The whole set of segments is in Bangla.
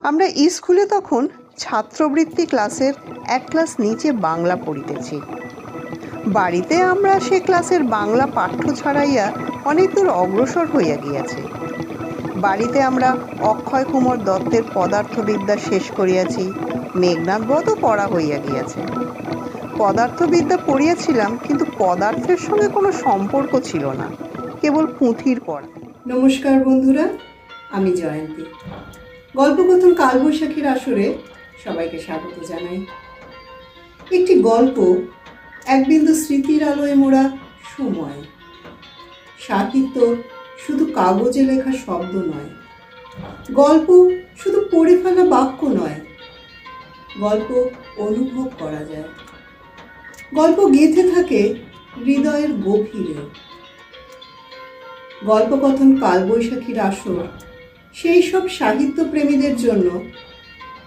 আমরা স্কুলে তখন ছাত্রবৃত্তি ক্লাসের এক ক্লাস নিচে বাংলা পড়িতেছি। বাড়িতে আমরা সে ক্লাসের বাংলা পাঠ্য ছাড়াইয়া অনেক দূর অগ্রসর হইয়া গিয়াছি। বাড়িতে আমরা অক্ষয় কুমার দত্তের পদার্থবিদ্যা শেষ করিয়াছি, মেঘনাথ বধও পড়া হইয়া গিয়াছে। পদার্থবিদ্যা পড়িয়াছিলাম, কিন্তু পদার্থের সঙ্গে কোনো সম্পর্ক ছিল না, কেবল পুঁথির পড়া। নমস্কার বন্ধুরা আমি জয়ন্তী। গল্পকথন কালবৈশাখীর আসরে সবাইকে স্বাগত জানাই। একটি গল্প এক বিন্দু স্মৃতির আলোয় মোড়া সময়। সাহিত্য শুধু কাগজে লেখা শব্দ নয়। গল্প শুধু পড়ে ফেলা বাক্য নয়। গল্প অনুভব করা যায়। গল্প গেঁথে থাকে হৃদয়ের গভীরে। গল্পকথন কালবৈশাখীর আসর সেই সব সাহিত্য প্রেমীদের জন্য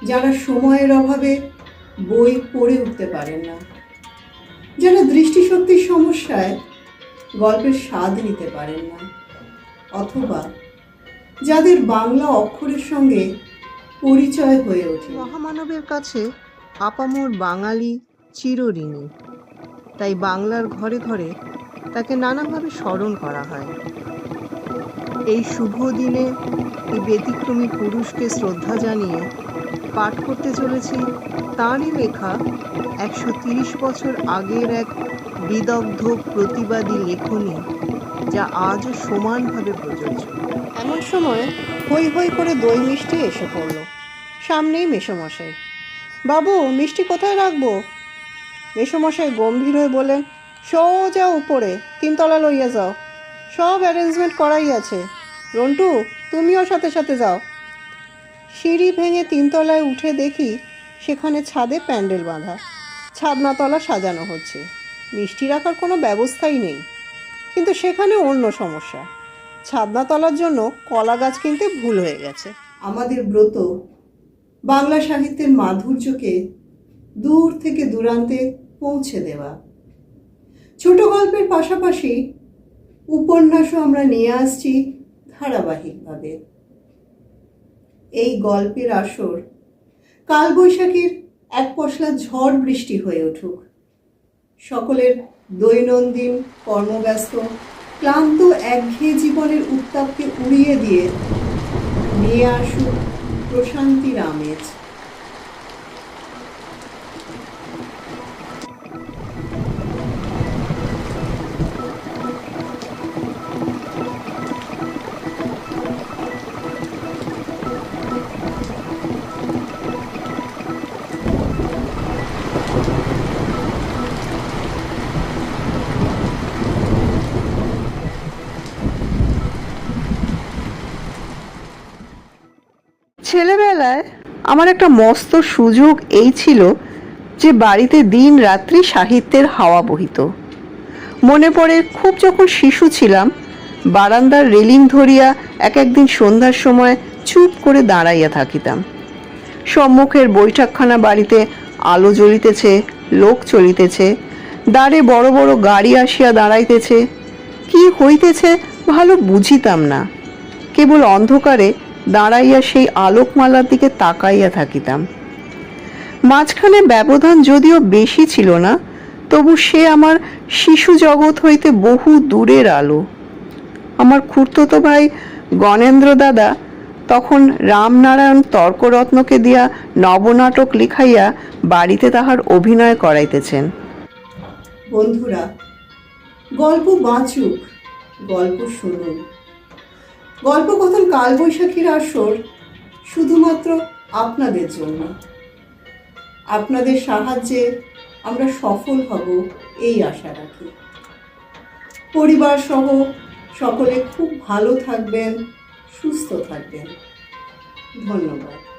যারা সময়ের অভাবে বই পড়ে উঠতে পারেন না যারা দৃষ্টিশক্তির সমস্যায় গল্পের স্বাদ নিতে পারেন না, অথবা যাদের বাংলা অক্ষরের সঙ্গে পরিচয় হয়ে ওঠে। মহামানবের কাছে আপামোর বাঙালি চিরঋণী, তাই বাংলার ঘরে ঘরে তাকে নানাভাবে স্মরণ করা হয়। এই শুভ দিনে এই ব্যতিক্রমী পুরুষকে শ্রদ্ধা জানিয়ে পাঠ করতে চলেছি তাঁরই লেখা একশো তিরিশ বছর আগের এক বিদগ্ধ প্রতিবাদী লেখনী যা আজও সমানভাবে প্রযোজ্য। এমন সময় হই হই করে দই মিষ্টি এসে পড়ল। সামনেই মেসোমশাই। বাবু, মিষ্টি কোথায় রাখব? মেসোমশাই গম্ভীর হয়ে বলেন সোজা উপরে, তিনতলা লইয়া যাও। সব অ্যারেঞ্জমেন্ট করাই আছে। রন্টু, তুমিও সাথে সাথে যাও। সিঁড়ি ভেঙে তিনতলায় উঠে দেখি সেখানে ছাদে প্যান্ডেল বাঁধা। ছাদনাতলা সাজানো হচ্ছে। মিষ্টি রাখার কোনো ব্যবস্থাই নেই। কিন্তু সেখানে অন্য সমস্যা। ছাদনাতলার জন্য কলা গাছ কিনতে ভুল হয়ে গেছে। আমাদের ব্রত বাংলা সাহিত্যের মাধুর্যকে দূর থেকে দূরান্তে পৌঁছে দেওয়া। ছোট গল্পের পাশাপাশি উপন্যাসও আমরা নিয়ে আসছি ধারাবাহিকভাবে। এই গল্পের আসর কালবৈশাখীর এক পশলা ঝড় বৃষ্টি হয়ে উঠুক। সকলের দৈনন্দিন কর্মব্যস্ত, ক্লান্ত একঘেয়ে জীবনের উত্তাপকে উড়িয়ে দিয়ে নিয়ে আসুক প্রশান্তির আমেজ ছেলেবেলায় আমার একটা মস্ত সুযোগ এই ছিল যে বাড়িতে দিন রাত্রি সাহিত্যের হাওয়া বহিত। মনে পড়ে খুব যখন শিশু ছিলাম, বারান্দার রেলিং ধরিয়া এক একদিন সন্ধ্যার সময় চুপ করে দাঁড়াইয়া থাকিতাম। সম্মুখের বৈঠকখানা বাড়িতে আলো জ্বলিতেছে, লোক চলিতেছে, দ্বারে বড় বড় গাড়ি আসিয়া দাঁড়াইতেছে। কি হইতেছে ভালো বুঝিতাম না। কেবল অন্ধকারে দাঁড়াইয়া সেই আলোকমালার দিকে তাকাইয়া থাকিতাম। মাঝখানে ব্যবধান যদিও বেশি ছিল না, তবু সে আমার শিশু জগৎ হইতে বহু দূরের আলো। আমার খুড়তো ভাই গণেন্দ্র দাদা তখন রামনারায়ণ তর্করত্নকে দিয়া নবনাটক লিখাইয়া বাড়িতে তাহার অভিনয় করাইতেছেন। বন্ধুরা, গল্প বাঁচুক, গল্প শুনুন। গল্পকথন কালবৈশাখীর আসর শুধুমাত্র আপনাদের জন্য। আপনাদের সাহায্যে আমরা সফল হব এই আশা রাখি। পরিবার সহ সকলে খুব ভালো থাকবেন, সুস্থ থাকবেন। ধন্যবাদ।